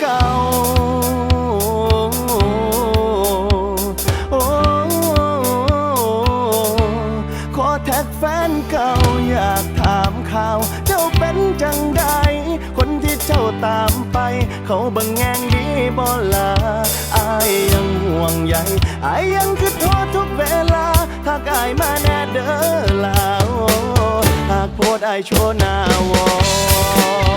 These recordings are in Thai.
เก่าขอแท็กแฟนเก่าอยากถามข่าว เจ้าเป็นจังใด คนที่เจ้าตามไป เขาบังแงงดีบ่ลาอายยังห่วงใยอายยังคือโทษทุกเวลา ถ้ากายมาแน่เด้อลาโอหากโพดอายโชว์หน้าวอ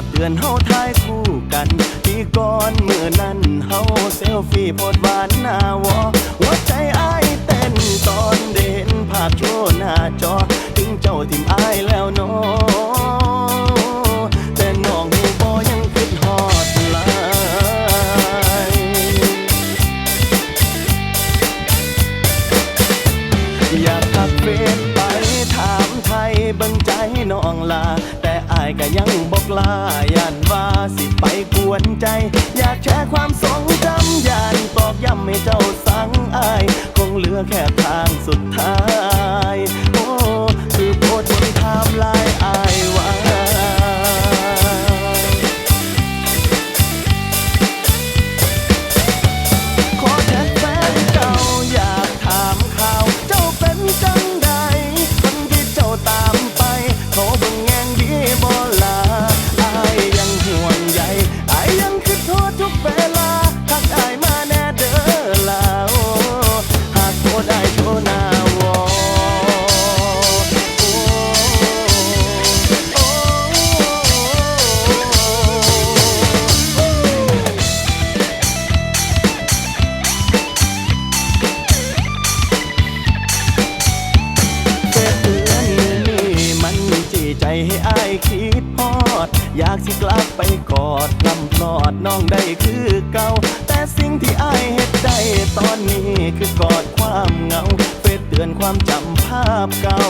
ภาพเดือนเฮาถ่ายคู่กันปีก่อนมือนั้นเฮาเซลฟี่โพดหวานหน้าวอหัวใจอายเต้นตอนเด่นภาพโชว์หน้าจอถึงเจ้าทิมอายแล้วเนอแต่น้องหูบอยังคิดฮอดหลายอยากทักเฟซไปถามไทยบิ่งใจน้องลา แต่อายก็ยัง กลาย่านว่าสิไปกวนใจ อยากแชร์ความทรงจำย่านตอกย้ำให้เจ้าสังอาย คงเหลือแค่ทางสุดท้าย ใจให้อายคิดพอด อยากสิกลับไปกอดลำพลอดน้องได้คือเก่า แต่สิ่งที่อายเฮ็ดได้ตอนนี้คือกอดความเหงาเฟซเตือนความจำภาพเก่า